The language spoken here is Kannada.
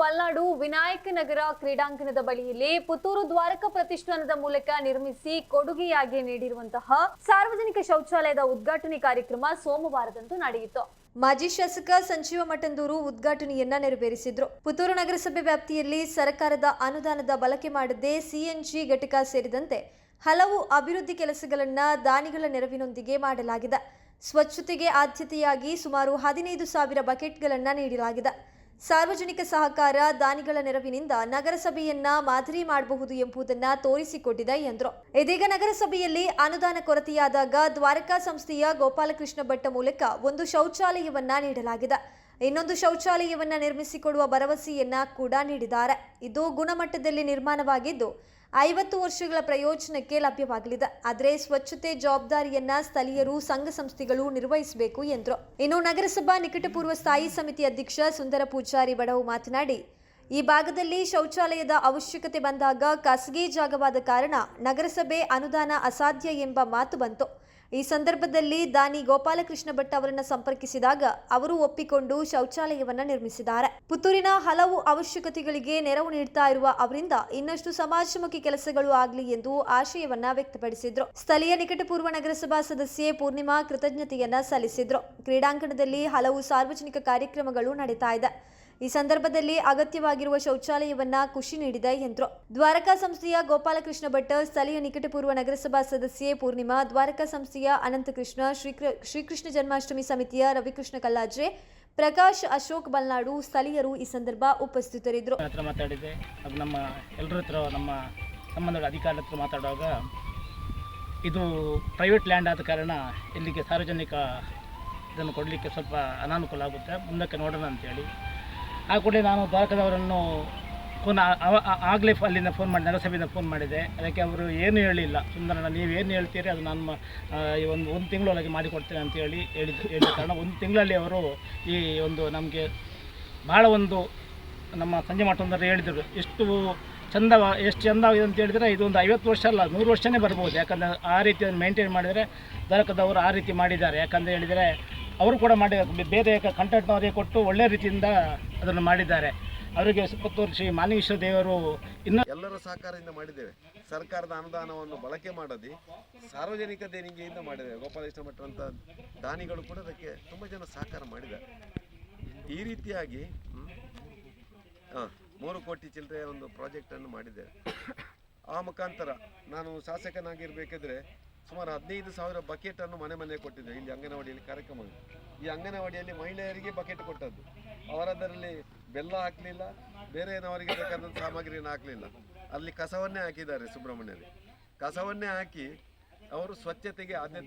ಬಲ್ನಾಡು ವಿನಾಯಕ ನಗರ ಕ್ರೀಡಾಂಗಣದ ಬಳಿಯಲ್ಲಿ ಪುತ್ತೂರು ದ್ವಾರಕ ಪ್ರತಿಷ್ಠಾನದ ಮೂಲಕ ನಿರ್ಮಿಸಿ ಕೊಡುಗೆಯಾಗಿ ನೀಡಿರುವಂತಹ ಸಾರ್ವಜನಿಕ ಶೌಚಾಲಯದ ಉದ್ಘಾಟನೆ ಕಾರ್ಯಕ್ರಮ ಸೋಮವಾರದಂದು ನಡೆಯಿತು. ಮಾಜಿ ಶಾಸಕ ಸಂಜೀವ ಮಠಂದೂರು ಉದ್ಘಾಟನೆಯನ್ನ ನೆರವೇರಿಸಿದ್ರು. ಪುತ್ತೂರು ನಗರಸಭೆ ವ್ಯಾಪ್ತಿಯಲ್ಲಿ ಸರ್ಕಾರದ ಅನುದಾನದ ಬಳಕೆ ಮಾಡದೆ ಸಿಎನ್ಜಿ ಘಟಕ ಸೇರಿದಂತೆ ಹಲವು ಅಭಿವೃದ್ಧಿ ಕೆಲಸಗಳನ್ನ ದಾನಿಗಳ ನೆರವಿನೊಂದಿಗೆ ಮಾಡಲಾಗಿದೆ. ಸ್ವಚ್ಛತೆಗೆ ಆದ್ಯತೆಯಾಗಿ ಸುಮಾರು ಹದಿನೈದು ಸಾವಿರ ಬಕೆಟ್ಗಳನ್ನು ನೀಡಲಾಗಿದೆ. ಸಾರ್ವಜನಿಕ ಸಹಕಾರ ದಾನಿಗಳ ನೆರವಿನಿಂದ ನಗರಸಭೆಯನ್ನ ಮಾದರಿ ಮಾಡಬಹುದು ಎಂಬುದನ್ನ ತೋರಿಸಿಕೊಟ್ಟಿದೆ ಎಂದರು. ಇದೀಗ ನಗರಸಭೆಯಲ್ಲಿ ಅನುದಾನ ಕೊರತೆಯಾದಾಗ ದ್ವಾರಕಾ ಸಂಸ್ಥೆಯ ಗೋಪಾಲಕೃಷ್ಣ ಭಟ್ಟ ಮೂಲಕ ಒಂದು ಶೌಚಾಲಯವನ್ನ ನೀಡಲಾಗಿದೆ. ಇನ್ನೊಂದು ಶೌಚಾಲಯವನ್ನು ನಿರ್ಮಿಸಿಕೊಡುವ ಭರವಸೆಯನ್ನ ಕೂಡ ನೀಡಿದ್ದಾರೆ. ಇದು ಗುಣಮಟ್ಟದಲ್ಲಿ ನಿರ್ಮಾಣವಾಗಿದ್ದು, ಐವತ್ತು ವರ್ಷಗಳ ಪ್ರಯೋಜನಕ್ಕೆ ಲಭ್ಯವಾಗಲಿದೆ. ಆದರೆ ಸ್ವಚ್ಛತೆ ಜವಾಬ್ದಾರಿಯನ್ನ ಸ್ಥಳೀಯರು, ಸಂಘ ಸಂಸ್ಥೆಗಳು ನಿರ್ವಹಿಸಬೇಕು ಎಂದರು. ಇನ್ನು ನಗರಸಭಾ ನಿಕಟಪೂರ್ವ ಸ್ಥಾಯಿ ಸಮಿತಿ ಅಧ್ಯಕ್ಷ ಸುಂದರ ಪೂಜಾರಿ ಬಡವು ಮಾತನಾಡಿ, ಈ ಭಾಗದಲ್ಲಿ ಶೌಚಾಲಯದ ಅವಶ್ಯಕತೆ ಬಂದಾಗ ಖಾಸಗಿ ಜಾಗವಾದ ಕಾರಣ ನಗರಸಭೆ ಅನುದಾನ ಅಸಾಧ್ಯ ಎಂಬ ಮಾತು ಬಂತು. ಈ ಸಂದರ್ಭದಲ್ಲಿ ದಾನಿ ಗೋಪಾಲಕೃಷ್ಣ ಭಟ್ ಅವರನ್ನು ಸಂಪರ್ಕಿಸಿದಾಗ ಅವರು ಒಪ್ಪಿಕೊಂಡು ಶೌಚಾಲಯವನ್ನು ನಿರ್ಮಿಸಿದ್ದಾರೆ. ಪುತ್ತೂರಿನ ಹಲವು ಅವಶ್ಯಕತೆಗಳಿಗೆ ನೆರವು ನೀಡ್ತಾ ಇರುವ ಅವರಿಂದ ಇನ್ನಷ್ಟು ಸಮಾಜಮುಖಿ ಕೆಲಸಗಳು ಆಗಲಿ ಎಂದು ಆಶಯವನ್ನ ವ್ಯಕ್ತಪಡಿಸಿದ್ರು. ಸ್ಥಳೀಯ ನಿಕಟಪೂರ್ವ ನಗರಸಭಾ ಸದಸ್ಯೆ ಪೂರ್ಣಿಮಾ ಕೃತಜ್ಞತೆಯನ್ನ ಸಲ್ಲಿಸಿದ್ರು. ಕ್ರೀಡಾಂಗಣದಲ್ಲಿ ಹಲವು ಸಾರ್ವಜನಿಕ ಕಾರ್ಯಕ್ರಮಗಳು ನಡೀತಾ ಇದೆ. ಈ ಸಂದರ್ಭದಲ್ಲಿ ಅಗತ್ಯವಾಗಿರುವ ಶೌಚಾಲಯವನ್ನ ಖುಷಿ ನೀಡಿದ ಎಂದರು ದ್ವಾರಕಾ ಸಂಸ್ಥೆಯ ಗೋಪಾಲಕೃಷ್ಣ ಭಟ್, ಸ್ಥಳೀಯ ನಿಕಟಪೂರ್ವ ನಗರಸಭಾ ಸದಸ್ಯೆ ಪೂರ್ಣಿಮಾ, ದ್ವಾರಕಾ ಸಂಸ್ಥೆಯ ಅನಂತಕೃಷ್ಣ, ಶ್ರೀಕೃ, ಶ್ರೀಕೃಷ್ಣ ಜನ್ಮಾಷ್ಟಮಿ ಸಮಿತಿಯ ರವಿಕೃಷ್ಣ ಕಲ್ಲಾಜ್ರೆ, ಪ್ರಕಾಶ್ ಅಶೋಕ್ ಬಲ್ನಾಡು ಸ್ಥಳೀಯರು ಈ ಸಂದರ್ಭ ಉಪಸ್ಥಿತರಿದ್ದರು. ಹತ್ರ ಮಾತಾಡಿದೆ ಅದು ನಮ್ಮ ಎಲ್ಲರ ಹತ್ರ, ನಮ್ಮ ಸಂಬಂಧಗಳ ಅಧಿಕಾರಿ ಹತ್ರ ಮಾತಾಡುವಾಗ ಇದು ಪ್ರೈವೇಟ್ ಲ್ಯಾಂಡ್ ಆದ ಕಾರಣ ಇಲ್ಲಿಗೆ ಸಾರ್ವಜನಿಕ ಇದನ್ನು ಕೊಡಲಿಕ್ಕೆ ಸ್ವಲ್ಪ ಅನಾನುಕೂಲ ಆಗುತ್ತೆ. ಮುಂದಕ್ಕೆ ನೋಡೋಣ ಅಂತೇಳಿ. ಆ ಕೂಡಲೇ ನಾನು ದ್ವಾರಕದವರನ್ನು ಫೋನ್ ಆಗಲೇ ಅಲ್ಲಿಂದ ಫೋನ್ ಮಾಡಿ ನಗರಸಭೆಯಿಂದ ಫೋನ್ ಮಾಡಿದೆ. ಅದಕ್ಕೆ ಅವರು ಏನು ಹೇಳಿಲ್ಲ. ಸುಂದರಣ್ಣ ಏನು ಹೇಳ್ತೀರಿ? ಅದು ನಾನು ಈ ಒಂದು ಒಂದು ತಿಂಗಳೊಳಗೆ ಮಾಡಿಕೊಡ್ತೇನೆ ಅಂತೇಳಿ ಹೇಳಿದ್ದು ಹೇಳಿದ ಕಾರಣ ಒಂದು ತಿಂಗಳಲ್ಲಿ ಅವರು ಈ ಒಂದು ನಮಗೆ ಭಾಳ ಒಂದು ನಮ್ಮ ಸಂಜೆ ಮಠಂದರು ಹೇಳಿದರು. ಎಷ್ಟು ಚಂದ ಎಷ್ಟು ಚಂದವಾಗಿದೆ ಅಂತ ಹೇಳಿದರೆ ಇದು ಒಂದು ಐವತ್ತು ವರ್ಷ ಅಲ್ಲ, ನೂರು ವರ್ಷನೇ ಬರ್ಬೋದು. ಯಾಕಂದರೆ ಆ ರೀತಿ ಮೇಂಟೈನ್ ಮಾಡಿದರೆ ದರಕದವರು ಆ ರೀತಿ ಮಾಡಿದ್ದಾರೆ. ಯಾಕಂದರೆ ಹೇಳಿದರೆ ಅವರು ಕೂಡ ಮಾಡಿ, ಬೇರೆ ಕಂಟೆಂಟ್ನವರಿಗೆ ಕೊಟ್ಟು ಒಳ್ಳೆ ರೀತಿಯಿಂದ ಅದನ್ನು ಮಾಡಿದ್ದಾರೆ. ಅವರಿಗೆ ಸುಪತ್ತೂರು ಶ್ರೀ ಮಾಲಿಂಗೇಶ್ವರ ದೇವರು ಇನ್ನು ಎಲ್ಲರ ಸಹಕಾರದಿಂದ ಮಾಡಿದ್ದೇವೆ. ಸರ್ಕಾರದ ಅನುದಾನವನ್ನು ಬಳಕೆ ಮಾಡದಿ ಸಾರ್ವಜನಿಕ ದೇಣಿಗೆಯಿಂದ ಮಾಡಿದ್ದೇವೆ. ಗೋಪಾಲಕೃಷ್ಣ ಭಟ್ರಂಥ ದಾನಿಗಳು ಕೂಡ ಅದಕ್ಕೆ ತುಂಬ ಜನ ಸಹಕಾರ ಮಾಡಿದ್ದಾರೆ. ಈ ರೀತಿಯಾಗಿ ಹಾಂ, ಮೂರು ಕೋಟಿ ಚಿಲ್ಲರೆ ಒಂದು ಪ್ರಾಜೆಕ್ಟನ್ನು ಮಾಡಿದ್ದೇವೆ. ಆ ಮುಖಾಂತರ ನಾನು ಶಾಸಕನಾಗಿರ್ಬೇಕಾದ್ರೆ ಸುಮಾರು ಹದಿನೈದು ಸಾವಿರ ಬಕೆಟನ್ನು ಮನೆ ಮನೆ ಕೊಟ್ಟಿದ್ದೆ ಇಲ್ಲಿ ಅಂಗನವಾಡಿಯಲ್ಲಿ ಕಾರ್ಯಕ್ರಮ. ಈ ಅಂಗನವಾಡಿಯಲ್ಲಿ ಮಹಿಳೆಯರಿಗೆ ಬಕೆಟ್ ಕೊಟ್ಟದ್ದು. ಅವರದರಲ್ಲಿ ಬೆಲ್ಲ ಹಾಕಲಿಲ್ಲ, ಬೇರೆ ಏನವರಿಗೆ ಬೇಕಾದಂಥ ಸಾಮಗ್ರಿಯನ್ನು ಹಾಕಲಿಲ್ಲ. ಅಲ್ಲಿ ಕಸವನ್ನೇ ಹಾಕಿದ್ದಾರೆ ಸುಬ್ರಹ್ಮಣ್ಯದಲ್ಲಿ ಕಸವನ್ನೇ ಹಾಕಿ ಅವರು ಸ್ವಚ್ಛತೆಗೆ ಆದ್ಯತೆ